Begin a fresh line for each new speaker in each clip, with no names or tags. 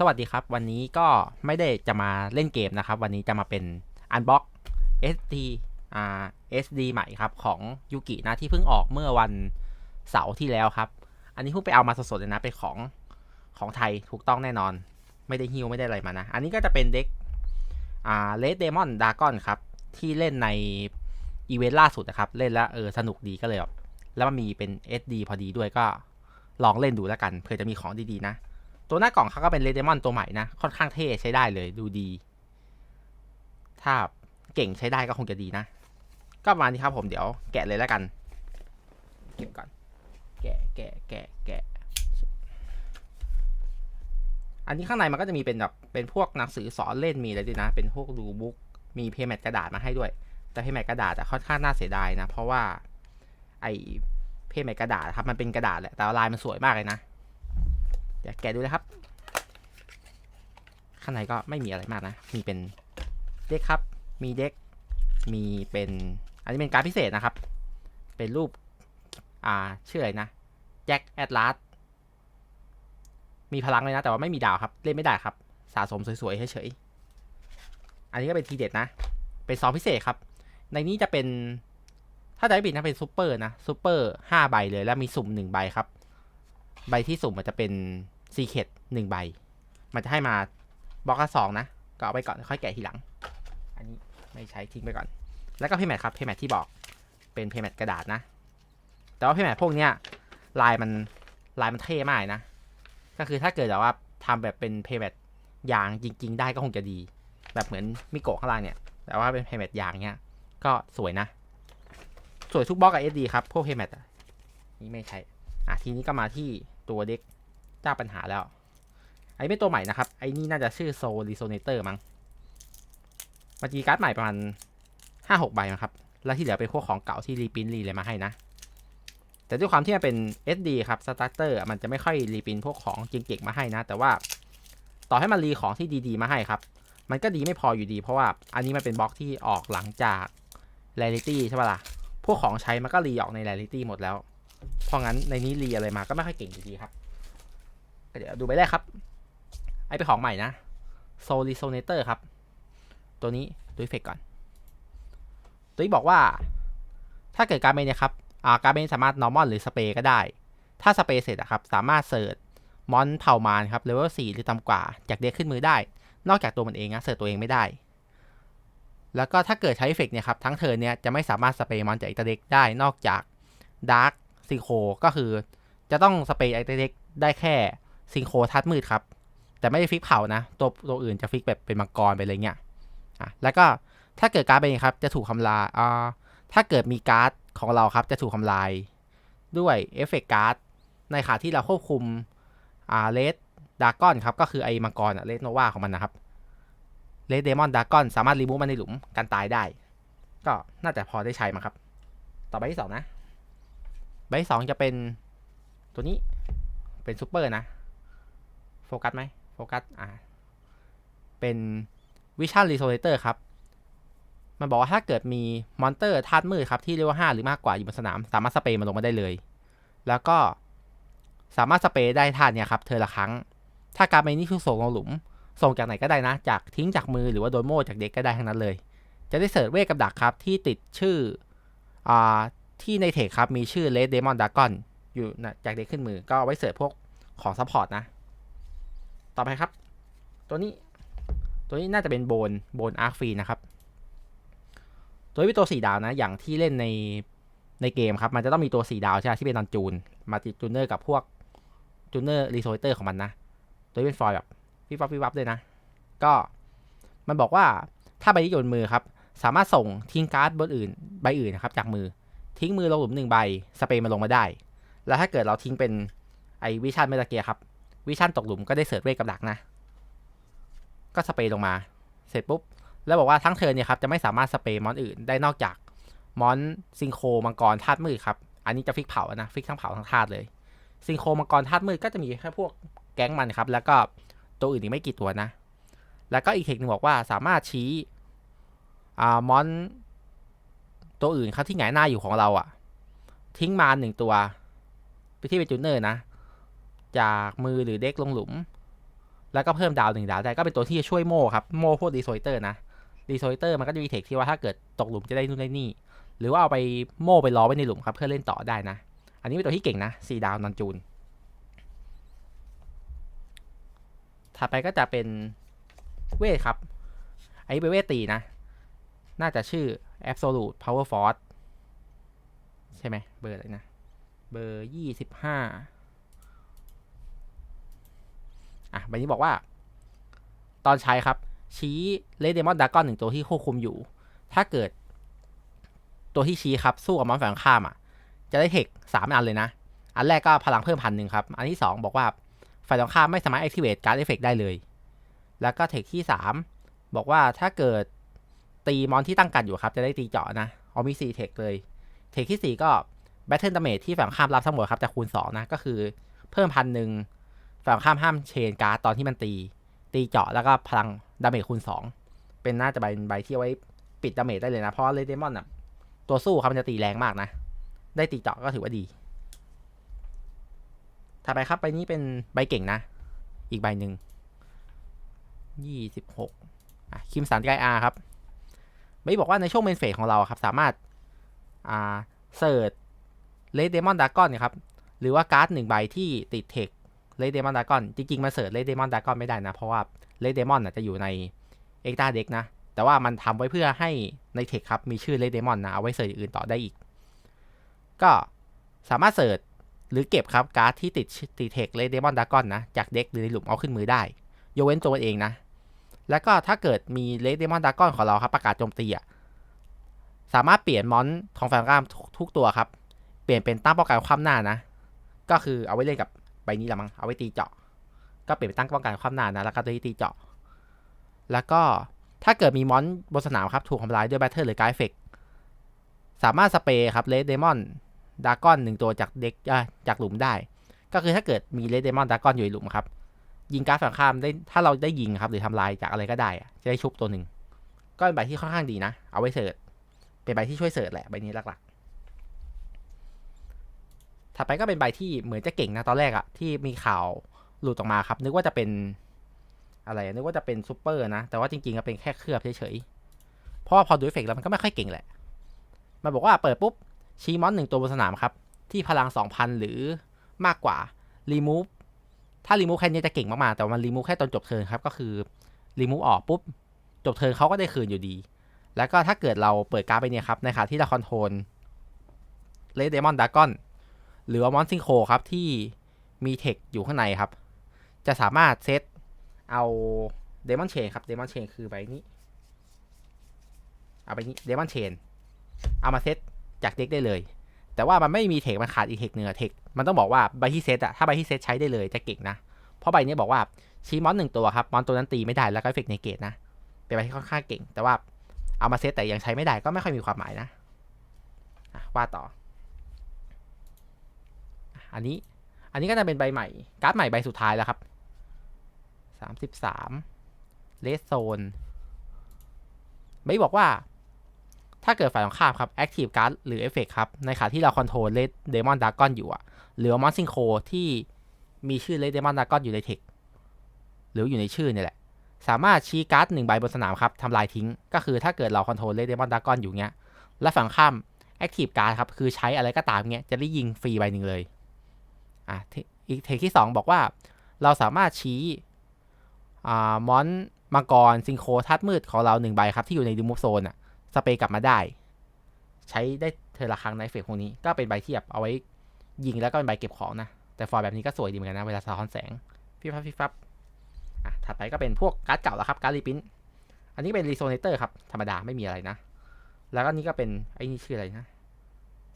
สวัสดีครับ วันนี้ก็ไม่ได้จะมาเล่นเกมนะครับ วันนี้จะมาเป็นอันบ็อก SD อ่า SD ใหม่ครับ ของยูกินะที่เพิ่งออกเมื่อวันเสาร์ที่แล้วครับ อันนี้เพิ่งไปเอามาสดๆเลยนะเป็นของของไทยถูกต้องแน่นอน ไม่ได้ฮิวไม่ได้อะไรมานะ อันนี้ก็จะเป็นเด็กอ่าเลดเดมอนดากอนครับ ที่เล่นในอีเวนต์ล่าสุดนะครับ เล่นแล้วเออสนุกดีก็เลยแบบแล้วมันมีเป็น SD พอดีด้วยก็ลองเล่นดูแล้วกันเผื่อจะมีของดีๆนะ ตัวหน้ากล่องเขาก็เป็นเลเดมอนตัวใหม่นะ ค่อนข้างเท่ใช้ได้เลยดูดี ถ้าเก่งใช้ได้ก็คงจะดีนะ ก็ประมาณนี้ครับผมเดี๋ยวแกะเลยแล้วกัน เก็บก่อน แกะแกะแกะแกะอันนี้ข้างในมันก็จะมีเป็นแบบเป็นพวกหนังสือสอนเล่นมีอะไรด้วยนะ เป็นพวกดูบุ๊กมีเพย์แมทกระดาษมาให้ด้วย แต่เพย์แมทกระดาษอะค่อนข้างน่าเสียดายนะ เพราะว่าไอเพย์แมทกระดาษครับมันเป็นกระดาษแหละแต่ลายมันสวยมากเลยนะ เดี๋ยวแกะดูเลยครับ ข้างในก็ไม่มีอะไรมากนะ มีเป็นเด็กครับ มีเด็ก มีเป็น อันนี้เป็นการพิเศษนะครับ เป็นรูป อ่าชื่ออะไรนะแจ็คแอดลาสมีพลังเลยนะ แต่ว่าไม่มีดาวครับ เล่นไม่ได้ครับ สะสมสวยๆเฉยๆ อันนี้ก็เป็นทีเด็ดนะ เป็นซองพิเศษครับ ในนี้จะเป็นถ้าจะไม่ผิดนะเป็นซูเปอร์นะซูเปอร์ห้าใบเลยแล้วมีสุ่มหนึ่งใบครับ ใบที่สุ่มมันจะเป็นซีเคดหนึ่งใบ มันจะให้มาบล็อกละสองนะ ก็เอาไปก่อนค่อยแกะทีหลัง อันนี้ไม่ใช้ทิ้งไปก่อน แล้วก็เพย์แมทครับเพย์แมทที่บอกเป็นเพย์แมทกระดาษนะ แต่ว่าเพย์แมทพวกเนี้ยลายมันลายมันเท่มากนะ ก็คือถ้าเกิดแบบว่าทำแบบเป็นเพย์แมทยางจริง ๆ ได้ก็คงจะดี แบบเหมือนมิโกะข้างล่างเนี่ย แต่ว่าเป็นเพย์แมทยางเนี้ยก็สวยนะ สวยทุกบล็อกกับ SD ครับพวกเพย์แมทนี่ไม่ใช่ อะทีนี้ก็มาที่ ตัวเด็กเจ้าปัญหาแล้ว ไอ้ไม่ตัวใหม่นะครับ ไอ้นี่น่าจะชื่อโซลิโซเนเตอร์มั้งมันจีการ์ดใหม่ประมาณห้าหกใบนะครับ แล้วที่เหลือเป็นพวกของเก่าที่รีพินรีเลยมาให้นะ แต่ด้วยความที่มันเป็น SD ครับสตาร์เตอร์มันจะไม่ค่อยรีพินพวกของเก่งๆมาให้นะ แต่ว่าต่อให้มันรีของที่ดีๆมาให้ครับ มันก็ดีไม่พออยู่ดี เพราะว่าอันนี้มันเป็นบล็อกที่ออกหลังจาก r ร r ิตี้ใช่ปะล่ะ พวกของใช้มันก็รีออกใน r ร r ิตี้หมดแล้ว เพราะงั้นในนี้รีอะไรมาก็ไม่ค่อยเก่งอยู่ดีครับ เดี๋ยวดูไปได้ครับ ไอเป็นของใหม่นะโซลิโซเนเตอร์ครับ ตัวนี้ดูเฟกก่อน ตัวนี้บอกว่า ถ้าเกิดการเมนเนี่ยครับอ่าการเมนสามารถ normal หรือสเปรย์ก็ได้ ถ้าสเปรย์เสร็จอะครับ สามารถเสิร์ชมอนเผ่ามารครับเลเวล4หรือต่ำกว่า จากเด็กขึ้นมือได้ นอกจากตัวมันเองนะเสิร์ชตัวเองไม่ได้ แล้วก็ถ้าเกิดใช้เฟกเนี่ยครับทั้งเทิร์นเนี่ยจะไม่สามารถสเปรย์มอนจากอีกตเด็กได้นอกจากดาร์ค ซิงโคก็คือจะต้องสเปรย์ไอเด็กได้แค่ซิงโคทัดมืดครับ แต่ไม่ได้ฟิกเผานะ ตัวตัวอื่นจะฟิกแบบเป็นมังกรไปเลยเนี่ยอะแล้วก็ถ้าเกิดการ์ดเป็นครับจะถูกทำลายอ่าถ้าเกิดมีการ์ดของเราครับจะถูกทำลาย ด้วยเอฟเฟกการ์ดในขาที่เราควบคุมอ่าเลดดากอนครับก็คือไอ้มังกรอะเลดโนวาของมันนะครับเลดเดมอนดากอนสามารถรีมูฟมันในหลุมกันตายได้ ก็น่าจะพอได้ใช้มั้งครับ ต่อใบที่สองนะ ใบสองจะเป็นตัวนี้เป็นซูเปอร์นะ โฟกัสไหมโฟกัสอ่าเป็นวิชั่นรีโซเลเตอร์ครับ มันบอกว่าถ้าเกิดมีมอนเตอร์ธาตุมืดครับ ที่เรียกว่าห้าหรือมากกว่าอยู่บนสนาม สามารถสเปรย์มันลงมาได้เลย แล้วก็สามารถสเปรย์ได้ธาตุเนี่ยครับ เธอละครั้ง ถ้าการไปนี่คือส่งลงหลุม ส่งจากไหนก็ได้นะ จากทิ้งจากมือหรือว่าโดนโม่จากเด็กก็ได้ทั้งนั้นเลย จะได้เสิร์ชเวทกับดักครับที่ติดชื่ออ่า ที่ในเทคครับมีชื่อเลดเดมอนดากอนอยู่นะจากเด็กขึ้นมือก็ไว้เสิร์ชพวกของซัพพอร์ตนะ ต่อไปครับ ตัวนี้ ตัวนี้น่าจะเป็นโบนโบนอาร์คฟีนะครับ ตัวนี้เป็นตัวสี่ดาวนะ อย่างที่เล่นในในเกมครับ มันจะต้องมีตัวสี่ดาวใช่ไหมที่เป็นนอนจูน มาติดจูเนอร์กับพวกจูเนอร์รีโซเตอร์ของมันนะ ตัวนี้เป็นฟอยล์แบบวิบวับวิบวับเลยนะ ก็มันบอกว่าถ้าใบนี้โยนมือครับ สามารถส่งทิ้งการ์ดบนอื่นใบอื่นนะครับจากมือ ทิ้งมือลงหลุมหนึ่งใบ สเปรย์มันลงมาได้ แล้วถ้าเกิดเราทิ้งเป็นไอวิชั่นเมตาเกียครับ วิชั่นตกหลุมก็ได้เสิร์ชเวทกับดักนะ ก็สเปรย์ลงมา เสร็จปุ๊บ แล้วบอกว่าทั้งเทิร์นเนี่ยครับจะไม่สามารถสเปรย์มอนอื่นได้นอกจากมอนซิงโคมังกรธาตุมืดครับ อันนี้จะฟิกเผานะ ฟิกทั้งเผาทั้งธาตุเลย ซิงโคมังกรธาตุมืดก็จะมีแค่พวกแก๊งมันครับ แล้วก็ตัวอื่นอีกไม่กี่ตัวนะ แล้วก็อีกเทคนึงบอกว่าสามารถชี้อ่ามอน ตัวอื่นครับที่หงายหน้าอยู่ของเราอะทิ้งมาหนึ่งตัว ไปที่เป็นจูเนอร์นะ จากมือหรือเด็กลงหลุม แล้วก็เพิ่มดาวหนึ่งดาวได้ก็เป็นตัวที่จะช่วยโม่ครับ โม่พวกรีโซเตอร์นะรีโซเตอร์มันก็จะมีเทคที่ว่าถ้าเกิดตกหลุมจะได้นู่นได้นี่ หรือว่าเอาไปโม่ไปล้อไว้ในหลุมครับ เพื่อเล่นต่อได้นะ อันนี้เป็นตัวที่เก่งนะสี่ดาวนอนจูนถัดไปก็จะเป็นเวทครับ อันนี้เป็นเวทตีนะ น่าจะชื่อ absolute power force ใช่ไหมเบอร์อะไรนะ เบอร์ยี่สิบห้าอะใบนี้บอกว่า ตอนใช้ครับ ชี้เลดเดมอนดากอนหนึ่งตัวที่ควบคุมอยู่ ถ้าเกิด ตัวที่ชี้ครับ สู้กับมอนฝั่งข้ามอะ จะได้เทคสามอันเลยนะ อันแรกก็พลังเพิ่มพันหนึ่งครับ อันที่สองบอกว่าฝ่ายตรงข้ามไม่สามารถ activate การ์ดเอฟเฟกได้เลย แล้วก็เทคที่สามบอกว่าถ้าเกิด ตีมอนที่ตั้งกันอยู่ครับ จะได้ตีเจาะนะเอามีสี่เทคเลยเทคที่สี่ก็ Battle Damage ที่ฝั่งข้ามรับทั้งหมดครับจะคูณสองนะ ก็คือเพิ่มพันหนึ่งฝั่งข้ามห้ามเชนการ์ดตอนที่มันตี ตีเจาะแล้วก็พลังดาเมจคูณสองเป็นน่าจะเป็นใบที่ไว้ปิดดาเมจได้เลยนะ เพราะเลเดมอนอะตัวสู้ครับมันจะตีแรงมากนะ ได้ตีเจาะก็ถือว่าดีถัดไปครับใบนี้เป็นใบเก่งนะ อีกใบหนึ่งยี่สิบหกคิมสันไกอาครับ ไม่บอกว่าในช่วงเมนเฟสของเราครับสามารถอ่าเสิร์ชเลดเดมอนดากอนครับหรือว่าการ์ดหนึ่งใบที่ติดเทคเลดเดมอนดากอนจริงๆมาเสิร์ชเลดเดมอนดากอนไม่ได้นะ เพราะว่าเลดเดมอนจะอยู่ในเอ็กตาเด็กนะ แต่ว่ามันทำไว้เพื่อให้ในเทคครับ มีชื่อเลดเดมอนนะ เอาไว้เสิร์ชอื่นต่อได้อีก ก็สามารถเสิร์ชหรือเก็บครับ การ์ดที่ติดติดเทคเลดเดมอนดากอนนะ จากเด็กหรือในหลุมเอาขึ้นมือได้ ยกเว้นตัวเองนะ แล้วก็ถ้าเกิดมีเลดเดมอนดากอนของเราครับประกาศโจมตีอะสามารถเปลี่ยนมอนของฝั่งข้ามทุกตัวครับ เปลี่ยนเป็นตั้งป้องกันความหน้านะ ก็คือเอาไว้เล่นกับใบนี้ละมั้งเอาไว้ตีเจาะ ก็เปลี่ยนเป็นตั้งป้องกันความหน้านะแล้วก็ตัวที่ตีเจาะ แล้วก็ถ้าเกิดมีมอนบนสนามครับถูกทำลายด้วยแบตเตอร์หรือการเฟเฟกสามารถสเปรย์ครับเลดเดมอนดากอนหนึ่งตัวจากเด็กจากหลุมได้ ก็คือถ้าเกิดมีเลดเดมอนดากอนอยู่ในหลุมครับ ยิงการ์ดฝั่งข้ามได้ถ้าเราได้ยิงครับ หรือทำลายจากอะไรก็ได้จะได้ชุบตัวหนึ่งก็เป็นใบที่ค่อนข้างดีนะ เอาไว้เสิร์ชเป็นใบที่ช่วยเสิร์ชแหละใบนี้หลักๆถัดไปก็เป็นใบที่เหมือนจะเก่งนะตอนแรกอะที่มีข่าวหลุดออกมาครับ นึกว่าจะเป็นอะไรนึกว่าจะเป็นซูเปอร์นะ แต่ว่าจริงๆก็เป็นแค่เคลือบเฉยๆเพราะว่าพอดูเอฟเฟกต์แล้วมันก็ไม่ค่อยเก่งแหละ มันบอกว่าเปิดปุ๊บชี้มอนหนึ่งตัวบนสนามครับ ที่พลัง 2,000 หรือมากกว่ารีมูฟ ถ้ารีมูฟแค่นี้จะเก่งมากๆ แต่มันรีมูฟแค่ตอนจบเทิร์นครับ ก็คือรีมูฟออกปุ๊บ จบเทิร์นเขาก็ได้คืนอยู่ดี แล้วก็ถ้าเกิดเราเปิดการ์ดไปเนี่ยครับในขาที่เราคอนโทรลเลดเดมอนดากอนหรือว่ามอนซิงโคครับ ที่มีเทคอยู่ข้างในครับ จะสามารถเซตเอาเดมอนเชนครับเดมอนเชนคือใบนี้ เอาไปนี้เดมอนเชนเอามาเซตจากเด็กได้เลย แต่ว่ามันไม่มีเทคมันขาดอีกเทคเนื้อเทคมันต้องบอกว่าใบที่เซตอะถ้าใบที่เซตใช้ได้เลยจะเก่งนะ เพราะใบนี้บอกว่าชี้มอนหนึ่งตัวครับมอนตัวนั้นตีไม่ได้แล้วก็เอฟเฟกในเกตนะ เป็นใบที่ค่อนข้างเก่ง แต่ว่าเอามาเซตแต่ยังใช้ไม่ได้ก็ไม่ค่อยมีความหมายนะว่าต่อ อันนี้ อันนี้ก็จะเป็นใบใหม่ การ์ดใหม่ใบสุดท้ายแล้วครับสามสิบสามเลสโซนไม่บอกว่า ถ้าเกิดฝ่ายตรงข้ามครับ Active Card หรือ Effect ครับ ในขาที่เราคอนโทรลเลดเดมอนดากอนอยู่อะหรือมอนซิงโคที่มีชื่อเลดเดมอนดากอนอยู่ในเทคหรืออยู่ในชื่อนี่แหละ สามารถชี้การ์ดหนึ่งใบบนสนามครับทำลายทิ้ง ก็คือถ้าเกิดเราคอนโทรลเลดเดมอนดากอนอยู่เงี้ย และฝั่งข้าม Active Card ครับ คือใช้อะไรก็ตามเงี้ย จะได้ยิงฟรีใบหนึ่งเลย อะ อีกเทคที่ 2 บอกว่า เราสามารถชี้อ่ามอนมังกรซิงโคทัดมืดของเราหนึ่งใบครับที่อยู่ในดิมูฟโซนอะ สเปรย์กลับมาได้ ใช้ได้เธอละครั้งในเฟสพวกนี้ก็เป็นใบเที่แบเอาไว้ยิงแล้วก็เป็นใบเก็บของนะ แต่ฟอร์แบบนี้ก็สวยดีเหมือนกันนะ เวลาสะท้อนแสงฟิฟับฟิฟับอะถัดไปก็เป็นพวกการ์ดเก่าแล้วครับการ์ดรีพินอันนี้เป็นรีโซเนเตอร์ครับธรรมดาไม่มีอะไรนะ แล้วก็นี่ก็เป็นไอ้นี่ชื่ออะไรนะ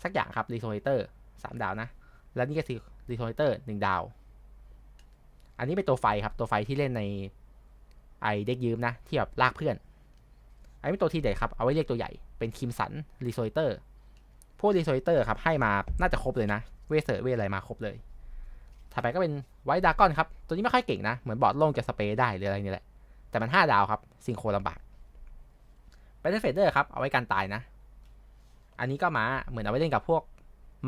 สักอย่างครับรีโซเนเตอร์สามดาวนะ แล้วนี่ก็คือรีโซเนเตอร์หนึ่งดาว อันนี้เป็นตัวไฟครับตัวไฟที่เล่นในไอเด็กยืมนะที่แบบลากเพื่อน ไอ้ไม่ตัวทีเด็ดครับ เอาไว้เรียกตัวใหญ่ เป็นคิมสันรีโซเตอร์ พวกรีโซเตอร์ครับ ให้มา น่าจะครบเลยนะ เวเซอร์เวอะไรมาครบเลย ถัดไปก็เป็นไวดากอนครับ ตัวนี้ไม่ค่อยเก่งนะ เหมือนบอดลงจะสเปรย์ได้หรืออะไรนี่แหละ แต่มัน 5 ดาวครับ ซิงโคลำบากแบทเทิเฟเดอร์ครับ เอาไว้การตายนะ อันนี้ก็มา เหมือนเอาไว้เล่นกับพวก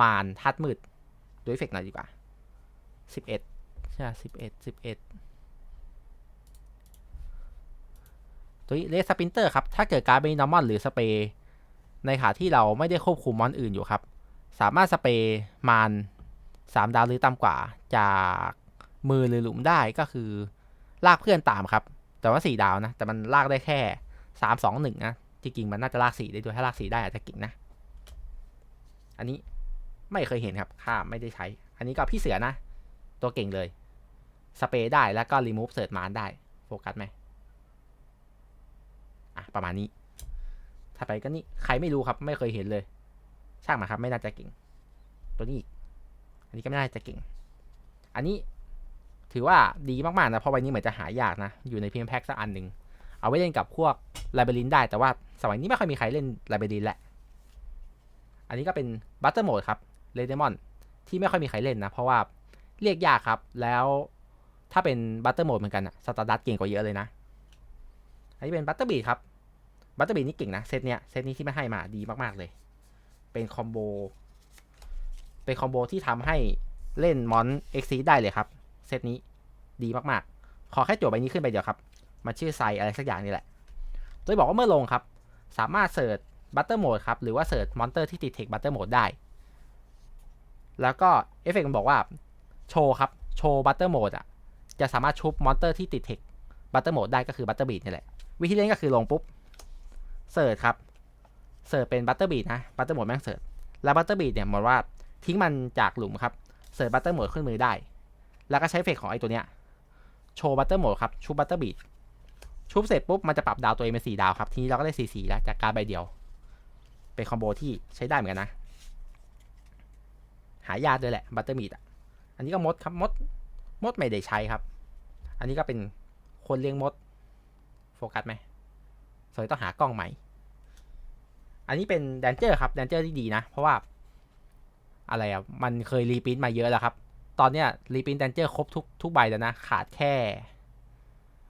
มารทัดมืดด้วยเฟกหน่อยดีกว่า 11ใช่11 11 ตัวนี้เลสสปินเตอร์ครับ ถ้าเกิดการเป็นนอร์มอนหรือสเปย์ในขาที่เราไม่ได้ควบคุมมอนอื่นอยู่ครับ สามารถสเปย์มานสามดาวหรือต่ำกว่า จากมือหรือหลุมได้ก็คือ ลากเพื่อนตามครับ แต่ว่าสี่ดาวนะ แต่มันลากได้แค่สามสองหนึ่งนะ จริงๆมันน่าจะลากสี่ได้ด้วยถ้าลากสี่ได้อาจจะเก่งนะ อันนี้ไม่เคยเห็นครับข้าไม่ได้ใช้ อันนี้ก็พี่เสือนะ ตัวเก่งเลย สเปย์ได้แล้วก็รีมูฟเสิร์ชมานได้ โฟกัสไหม อะประมาณนี้ ถ้าไปก็นี่ใครไม่รู้ครับ ไม่เคยเห็นเลย ช่างมาครับ ไม่น่าจะเก่ง ตัวนี้อีก อันนี้ก็ไม่น่าจะเก่ง อันนี้ถือว่าดีมากๆนะเพราะใบนี้เหมือนจะหายากนะ อยู่ในเพียงแพ็กสักอันหนึ่งเอาไว้เล่นกับพวกไลเบรินได้แต่ว่าสมัยนี้ไม่ค่อยมีใครเล่นไลเบรินแหละ อันนี้ก็เป็นบัตเตอร์โหมดครับเรเดมอนที่ไม่ค่อยมีใครเล่นนะ เพราะว่าเรียกยากครับแล้วถ้าเป็นบัตเตอร์โหมดเหมือนกันอะสตาร์ดัตเก่งกว่าเยอะเลยนะ นนี้เป็นบัตเตอร์บีครับบัตเตอร์บีนี่เก่งนะเซตเนี้ยเซตนี้ที่ไม่ให้มาดีมากๆเลย เป็นคอมโบเป็นคอมโบที่ทำให้เล่นมอนเอ็กซีได้เลยครับ เซตนี้ดีมากๆ ขอแค่จั่วใบนี้ขึ้นไปเดียวครับ มันชื่อไซอะไรสักอย่างนี่แหละ โดยบอกว่าเมื่อลงครับ สามารถเสิร์ชบัตเตอร์โหมดครับ หรือว่าเสิร์ชมอนเตอร์ที่ติดเทคบัตเตอร์โหมดได้ แล้วก็เอฟเฟกต์มันบอกว่าโชว์ครับ โชว์บัตเตอร์โหมดอะ จะสามารถชุบมอนเตอร์ที่ติดเทคบัตเตอร์โหมดได้ก็คือบัตเตอร์บีดนี่แหละ วิธีเล่นก็คือลงปุ๊บเสิร์ชครับเสิร์ชเป็นบัตเตอร์บีดนะบัตเตอร์หมดแม่งเสิร์ชแล้วบัตเตอร์บีดเนี่ยหมดว่าทิ้งมันจากหลุมครับเสิร์ชบัตเตอร์หมดขึ้นมือได้ แล้วก็ใช้เฟกของไอ้ตัวเนี้ยโชว์บัตเตอร์หมดครับชุบบัตเตอร์บีดชุบเสร็จปุ๊บมันจะปรับดาวตัวเองเป็นสี่ดาวครับทีนี้เราก็ได้สี่สี่แล้วจากการใบเดียว เป็นคอมโบที่ใช้ได้เหมือนกันนะ หายากด้วยแหละบัตเตอร์บีดอะอันนี้ก็มดครับมดมดไม่ได้ใช้ครับ อันนี้ก็เป็นคนเลี้ยงมด กัสไหมสวยต้องหากล้องใหม่ อันนี้เป็นแดนเจอร์ครับแดนเจอร์ที่ดีนะ เพราะว่า อะไรอะมันเคยรีปรินต์มาเยอะแล้วครับ ตอนเนี้ยรีปรินต์แดนเจอร์ครบทุกทุกใบแล้วนะ ขาดแค่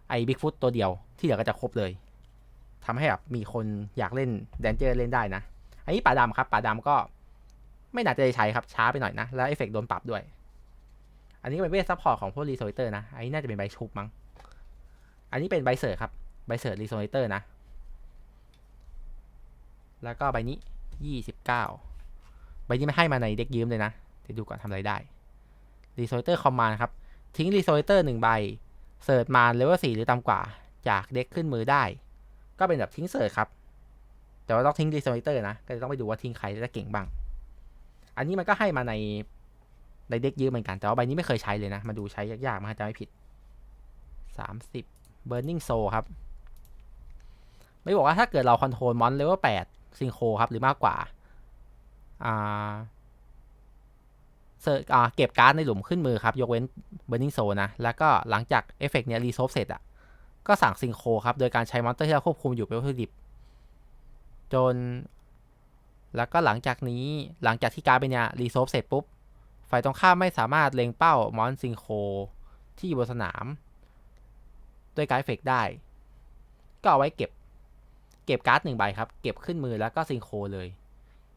ไอ้บิ๊กฟุตตัวเดียวที่เหลือก็จะครบเลยทำให้แบบมีคนอยากเล่นแดนเจอร์เล่นได้นะ อันนี้ป่าดำครับป่าดำก็ไม่น่าจะได้ใช้ครับช้าไปหน่อยนะ แล้วเอฟเฟกต์โดนปรับด้วย อันนี้เป็นเวทซัพพอร์ตของพวกรีโซเตอร์นะ อันนี้น่าจะเป็นใบชุบมั้ง อันนี้เป็นใบเสิร์ครับ ใบเสิร์รีโซเตอร์นะ แล้วก็ใบนี้ยี่สิบเก้าใบนี้ไม่ให้มาในเด็กยืมเลยนะเดี๋ยวดูก่อนทำอะไรได้รีโซเตอร์คอมมานครับ ทิ้งรีโซเตอร์หนึ่งใบเสิร์ชมาเลเวลสี่หรือต่ำกว่า จากเด็กขึ้นมือได้ ก็เป็นแบบทิ้งเสิร์ชครับ แต่ว่าต้องทิ้งรีโซเตอร์นะ ก็จะต้องไปดูว่าทิ้งใครจะเก่งบ้าง อันนี้มันก็ให้มาในในเด็กยืมเหมือนกัน แต่ว่าใบนี้ไม่เคยใช้เลยนะ มาดูใช้ยากๆมากจะไม่ผิดสามสิบ Burning Soul ครับ ไม่บอกว่าถ้าเกิดเราคอนโทรลมอนเลเวลแปดซิงโคครับ หรือมากกว่าอ่าเสิร์อ่าเก็บการ์ดในหลุมขึ้นมือครับ ยกเว้น Burning Soul นะ แล้วก็หลังจากเอฟเฟกต์เนี้ยรีโซฟเสร็จอะ ก็สั่งซิงโคครับ โดยการใช้มอนเตอร์ที่เราควบคุมอยู่เป็นวัตถุดิบ จน แล้วก็หลังจากนี้หลังจากที่การ์ดเป็นเนี้ยรีโซฟเสร็จปุ๊บฝ่ายตรงข้ามไม่สามารถเล็งเป้ามอนซิงโคที่อยู่บนสนาม ด้วยการ์ดเอฟเฟกต์ได้ ก็เอาไว้เก็บ เก็บการ์ดหนึ่งใบครับ เก็บขึ้นมือแล้วก็ซิงโคเลย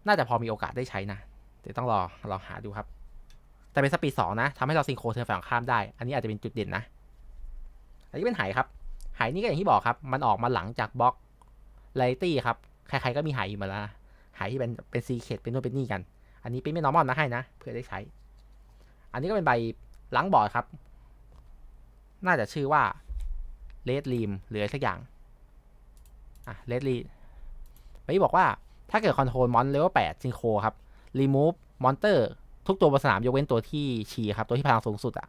น่าจะพอมีโอกาสได้ใช้นะเดี๋ยวต้องรอลองหาดูครับ แต่เป็นสปีดสองนะทำให้เราซิงโคเทิร์นฝั่งข้ามได้ อันนี้อาจจะเป็นจุดเด่นนะ อันนี้เป็นไหครับ ไหนี่ก็อย่างที่บอกครับ มันออกมาหลังจากบล็อกไลตี้ครับ ใครๆก็มีไหอยู่มาแล้วนะไหที่เป็นเป็นซีเคดเป็นโน่นเป็นนี่กัน อันนี้เป็นไม่นอร์มอลนะให้นะ เพื่อได้ใช้ อันนี้ก็เป็นใบล้างบอร์ดครับ น่าจะชื่อว่าเลดรีมหรืออะไรสักอย่าง อะเลดรีไปบอกว่าถ้าเกิดคอนโทรลมอนเลเวลแปดซิงโคครับรีมูฟมอนเตอร์ทุกตัวบนสนามยกเว้นตัวที่ชีครับ ตัวที่พลังสูงสุดอะ่ะ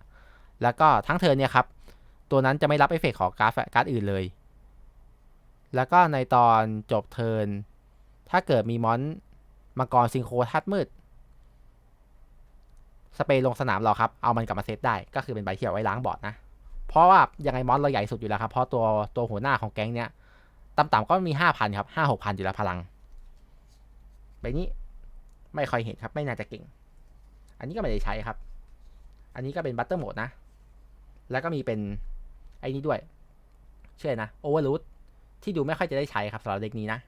แล้วก็ทั้งเทิร์นเนี่ยครับ ตัวนั้นจะไม่รับเอฟเฟกของการ์ดการ์ดอื่นเลย แล้วก็ในตอนจบเทิร์นถ้าเกิดมีมอนมังกรซิงโคทัดมืด สเปรย์ลงสนามเราครับ เอามันกลับมาเซตได้ ก็คือเป็นใบเที่เอาไว้ล้างบอร์ดนะ เพราะว่ายังไงมอนเราใหญ่สุดอยู่แล้วครับ เพราะตัวตัวหัวหน้าของแก๊งเนี้ย ต่ำๆก็มีห้าพันครับห้าหกพันอยู่แล้วพลังใบนี้ไม่ค่อยเห็นครับ ไม่น่าจะเก่ง อันนี้ก็ไม่ได้ใช้ครับ อันนี้ก็เป็นบัตเตอร์โหมดนะ แล้วก็มีเป็นไอ้นี้ด้วย เชื่อนะโอเวอร์ลูดที่ดูไม่ค่อยจะได้ใช้ครับสำหรับเด็กนี้นะ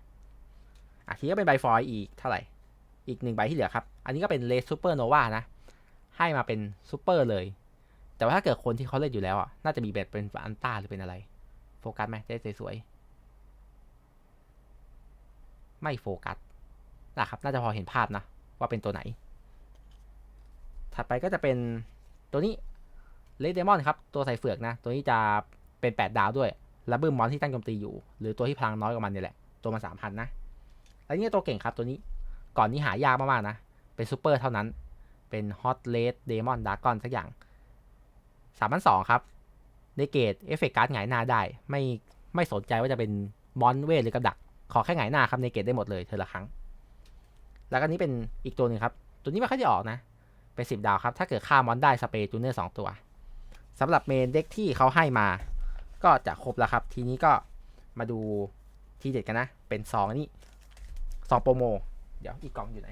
อะทีนี้ก็เป็นใบฟอยอีกเท่าไหร่ อีกหนึ่งใบที่เหลือครับ อันนี้ก็เป็นเลสซูเปอร์โนวานะ ให้มาเป็นซูเปอร์เลย แต่ว่าถ้าเกิดคนที่เขาเล่นอยู่แล้วอะ น่าจะมีแบบเป็นอันต้าหรือเป็นอะไร โฟกัสไหมจะได้สวย ไม่โฟกัสนะครับน่าจะพอเห็นภาพนะว่าเป็นตัวไหน ถัดไปก็จะเป็นตัวนี้เลดเดมอนครับ ตัวใส่เฟือกนะ ตัวนี้จะเป็น 8 ดาวด้วยและบึ้มมอนที่ตั้งโจมตีอยู่ หรือตัวที่พลังน้อยกว่ามันเนี่ยแหละ ตัวมันสา3,000นะ แล้วนี่ตัวเก่งครับตัวนี้ก่อนนี้หายากมากๆนะ เป็นซูเปอร์เท่านั้นเป็นฮอตเลดเดมอนดากอนสักอย่าง3,200ครับในเกตเอฟเฟกต์การ์ดหงายหน้าได้ ไม่ไม่สนใจว่าจะเป็นมอนเวทหรือกับดัก ขอแค่หงายหน้าครับในเกตได้หมดเลยเธอละครั้ง แล้วก็นี้เป็นอีกตัวหนึ่งครับ ตัวนี้ไม่ค่อยจะออกนะ เป็นสิบดาวครับ ถ้าเกิดฆ่ามอนได้สเปรย์จูเนอร์สองตัวสำหรับเมนเด็กที่เขาให้มา ก็จะครบแล้วครับ ทีนี้ก็มาดูทีเด็ดกันนะ เป็นซองนนี้ซองโปรโม เดี๋ยวอีกกล่องอยู่ไหน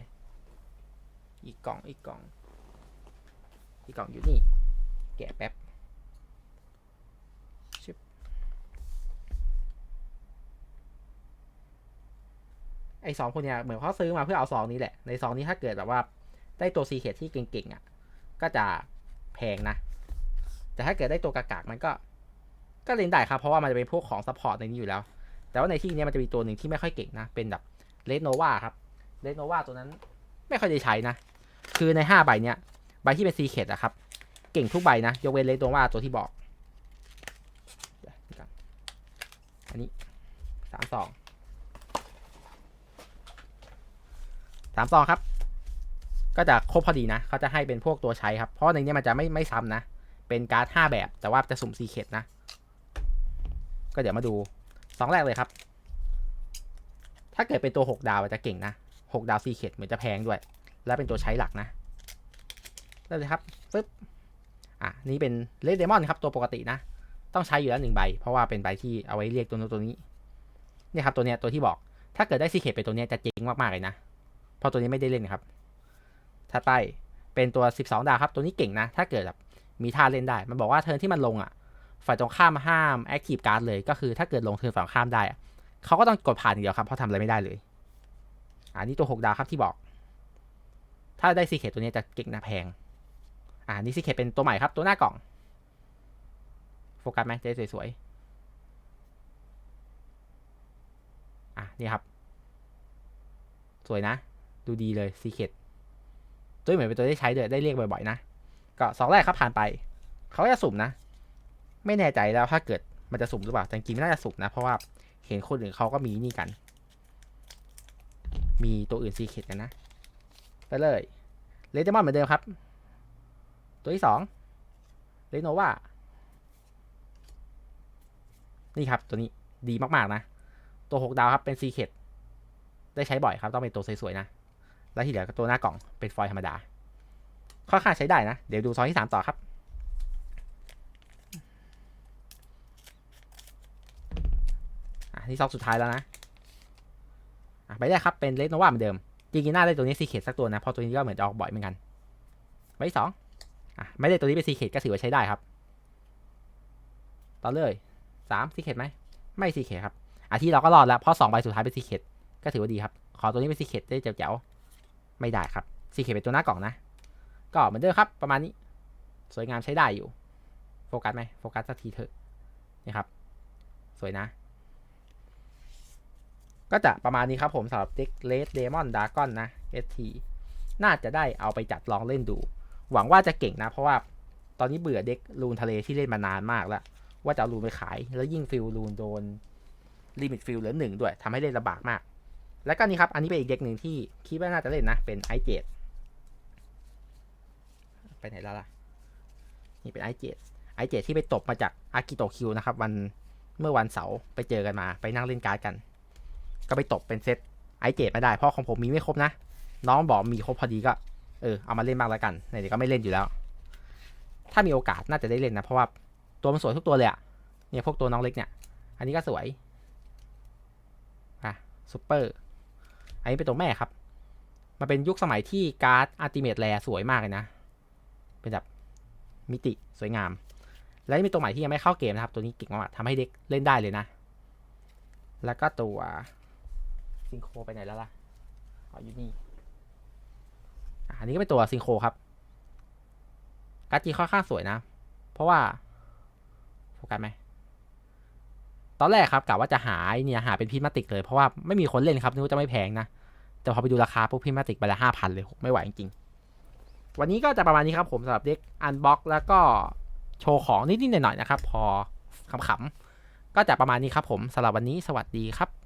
อีกกล่องอีกกล่อง อีกกล่องอยู่นี่ แกะแป๊บ อ้สองคนเนี่ยเหมือนเขาซื้อมาเพื่อเอาซองนี้แหละ ในซองนี้ถ้าเกิดแบบว่าได้ตัวซีเคทที่เก่งๆอะ ก็จะแพงนะ แต่ถ้าเกิดได้ตัวกากๆมันก็ ก็เล่นได้ครับ เพราะว่ามันจะเป็นพวกของซัพพอร์ตในนี้อยู่แล้ว แต่ว่าในที่นี้มันจะมีตัวหนึ่งที่ไม่ค่อยเก่งนะ เป็นแบบเลดโนวาครับเลดโนวาตัวนั้นไม่ค่อยได้ใช้นะ คือในห้าใบเนี้ยใบที่เป็นซีเคทอะครับ เก่งทุกใบนะ ยกเว้นเลดโนวาตัวที่บอก อันนี้สามสอง สามซองครับ ก็จะครบพอดีนะเขาจะให้เป็นพวกตัวใช้ครับ เพราะในนี้มันจะไม่ไม่ซ้ำนะ เป็นการ์ดห้าแบบ แต่ว่าจะสุ่มซีเคดนะ ก็เดี๋ยวมาดูสองแรกเลยครับ ถ้าเกิดเป็นตัวหกดาวจะเก่งนะหกดาวซีเคดเหมือนจะแพงด้วย และเป็นตัวใช้หลักนะได้เลยครับฟึบอะนี่เป็นเลดเดมอนครับตัวปกตินะ ต้องใช้อยู่แล้วหนึ่งใบ เพราะว่าเป็นใบที่เอาไว้เรียกตัวนู้นตัวนี้นี่ครับตัวเนี้ยตัวที่บอกถ้าเกิดได้ซีเคดเป็นตัวเนี้ยจะเจ๋งมากๆเลยนะ เพราะตัวนี้ไม่ได้เล่นครับถ้าใต้เป็นตัว 12 ดาวครับ ตัวนี้เก่งนะ ถ้าเกิดแบบมีท่าเล่นได้ มันบอกว่าเทิร์นที่มันลงอะ ฝ่ายตรงข้ามห้ามแอคทีฟการ์ดเลย ก็คือถ้าเกิดลงเทิร์นฝั่งข้ามได้เขาก็ต้องกดผ่านอย่างเดียวครับ เพราะทำอะไรไม่ได้เลย อันนี้ตัว 6 ดาวครับที่บอก ถ้าได้ซีเคตตัวนี้จะเก่งนะแพง อ่านี่ซีเคตเป็นตัวใหม่ครับ ตัวหน้ากล่อง โฟกัสไหมจะได้สวยๆ อะนี่ครับ สวยนะ ดูดีเลยซีเคดตัวเหมือนเป็นตัวที่ใช้ด้วยได้เรียกบ่อยๆนะ ก็สองแรกครับผ่านไป เขาจะสุ่มนะ ไม่แน่ใจแล้วถ้าเกิดมันจะสุ่มหรือเปล่าแต่จริงไม่น่าจะสุ่มนะ เพราะว่าเห็นคนอื่นเขาก็มีนี่กัน มีตัวอื่นซีเคดกันนะ ไปเลยเลเดมอนเหมือนเดิมครับ ตัวที่สองเลโนวานี่ครับตัวนี้ดีมากๆนะ ตัวหกดาวครับเป็นซีเคดได้ใช้บ่อยครับ ต้องเป็นตัวสวยๆนะ แล้วที่เหลือตัวหน้ากล่องเป็นฟอยล์ธรรมดาค่อนข้างใช้ได้นะ เดี๋ยวดูซองที่สามต่อครับ อะนี่ซองสุดท้ายแล้วนะ อะไปได้ครับ เป็นเลสโนวาเหมือนเดิม จริงๆน่าได้ตัวนี้ซีเคทสักตัวนะเพราะตัวนี้ก็เหมือนจะออกบ่อยเหมือนกันใบที่สองอะไม่ได้ตัวนี้เป็นซีเคทก็ถือว่าใช้ได้ครับ ต่อเลยสามซีเคทไหม ไม่ซีเคทครับ อะที่เราก็รอดแล้ว เพราะสองใบสุดท้ายเป็นซีเคทก็ถือว่าดีครับ ขอตัวนี้เป็นซีเคทได้เจ๋วๆ ไม่ได้ครับซีเคทเป็นตัวหน้ากล่องนะ ก็เหมือนเดิมครับประมาณนี้ สวยงามใช้ได้อยู่ โฟกัสไหมโฟกัสสักทีเถอะนี่ครับ สวยนะ ก็จะประมาณนี้ครับผมสำหรับเด็กเลดเดมอนดากอนนะ ST น่าจะได้เอาไปจัดลองเล่นดู หวังว่าจะเก่งนะ เพราะว่าตอนนี้เบื่อเด็กลูนทะเลที่เล่นมานานมากแล้ว ว่าจะเอาลูนไปขาย แล้วยิ่งฟิลลูนโดนลิมิตฟิลเหลือหนึ่งด้วยทำให้เล่นลำบากมาก แล้วก็นี่ครับ อันนี้เป็นอีกเด็กหนึ่งที่คิดว่าน่าจะเล่นนะ เป็นไอเจดไปไหนแล้วล่ะ นี่เป็นไอเจดไอเจดที่ไปตบมาจากอากิโตคิวนะครับ วันเมื่อวันเสาร์ไปเจอกันมา ไปนั่งเล่นการ์ดกัน ก็ไปตบเป็นเซตไอเจดไม่ได้เพราะของผมมีไม่ครบนะ น้องบอกมีครบพอดีก็ เออเอามาเล่นบ้างแล้วกันไหนๆก็ไม่เล่นอยู่แล้ว ถ้ามีโอกาสน่าจะได้เล่นนะเพราะว่าตัวมันสวยทุกตัวเลยอะเนี่ยพวกตัวน้องเล็กเนี่ย อันนี้ก็สวยอะซูเปอร์ อันนี้เป็นตัวแม่ครับ มันเป็นยุคสมัยที่การ์ดอัลติเมทแรสวยมากเลยนะ เป็นแบบมิติสวยงาม และมีตัวใหม่ที่ยังไม่เข้าเกมนะครับ ตัวนี้เก่งมากทำให้เด็กเล่นได้เลยนะ แล้วก็ตัวซิงโคไปไหนแล้วล่ะอ๋ออยู่นี่อันนี้ก็เป็นตัวซิงโคครับการ์ดจีค่อนข้างสวยนะ เพราะว่าโฟกัสไหม ตอนแรกครับกะว่าจะหาเนี่ยหาเป็นพิมาติกเลยเพราะว่าไม่มีคนเล่นครับนึกว่าจะไม่แพงนะ แต่พอไปดูราคาพวกพิมาติกไปละห้าพันเลยไม่ไหวจริงๆ วันนี้ก็จะประมาณนี้ครับผมสำหรับเด็กอันบ็อกแล้วก็โชว์ของนิดๆหน่อยๆนะครับ พอขำๆก็จะประมาณนี้ครับผมสำหรับวันนี้สวัสดีครับ